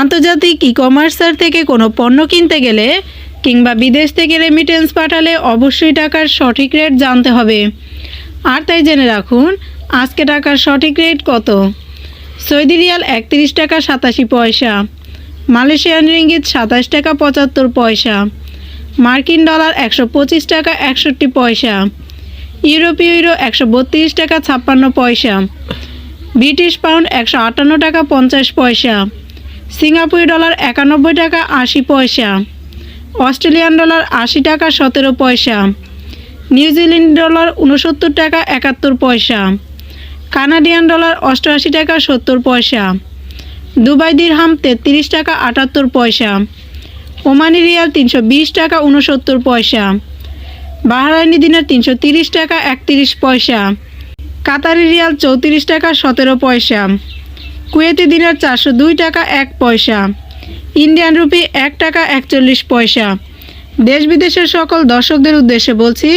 আন্তর্জাতিক ই কমার্সার থেকে কোনো পণ্য কিনতে গেলে কিংবা বিদেশ থেকে রেমিটেন্স পাঠালে অবশ্যই টাকার সঠিক রেট জানতে হবে। আর তাই জেনে রাখুন, আজকে টাকার সঠিক রেট কত? সৌদি রিয়াল একত্রিশ টাকা সাতাশি পয়সা, মালয়েশিয়ান রিঙ্গিত সাতাশ টাকা পঁচাত্তর পয়সা, মার্কিন ডলার একশো পঁচিশ টাকা একষট্টি পয়সা, ইউরোপীয় ইউরো একশো বত্রিশ টাকা ছাপ্পান্ন পয়সা, ব্রিটিশ পাউন্ড একশো আটান্ন টাকা পঞ্চাশ পয়সা সিঙ্গাপুরি ডলার একানব্বই টাকা আশি পয়সা, অস্ট্রেলিয়ান ডলার আশি টাকা সতেরো পয়সা নিউজিল্যান্ড ডলার উনসত্তর টাকা একাত্তর পয়সা, কানাডিয়ান ডলার অষ্টআশি টাকা সত্তর পয়সা, দুবাই দিরহাম তেত্রিশ টাকা আটাত্তর পয়সা, ওমানি রিয়াল তিনশো বিশ টাকা উনসত্তর পয়সা, বাহারাইনি দিনার তিনশো তিরিশ টাকা একত্রিশ পয়সা, কাতারি রিয়াল চৌত্রিশ টাকা সতেরো পয়সা কুয়েতি দিনার চারশো দুই টাকা এক পয়সা। ইন্ডিয়ান রুপি এক টাকা একচল্লিশ পয়সা। দেশ বিদেশের সকল দর্শকদের উদ্দেশ্যে বলছি,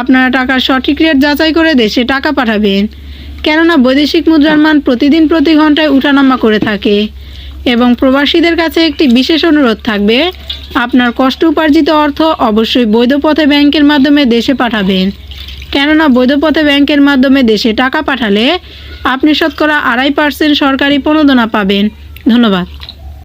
আপনারা টাকার সঠিক রেট যাচাই করে দেশে টাকা পাঠাবেন। কেননা বৈদেশিক মুদ্রার মান প্রতিদিন প্রতি ঘন্টায় উঠানামা করে থাকে। এবং প্রবাসীদের কাছে একটি বিশেষ অনুরোধ থাকবে আপনার কষ্ট উপার্জিত অর্থ অবশ্যই বৈধপথে ব্যাংকের মাধ্যমে দেশে পাঠাবেন। কেননা বৈধপথে ব্যাংকের মাধ্যমে দেশে টাকা পাঠালে আপনি শতকরা আড়াই পার্সেন্ট সরকারি প্রণোদনা পাবেন। ধন্যবাদ।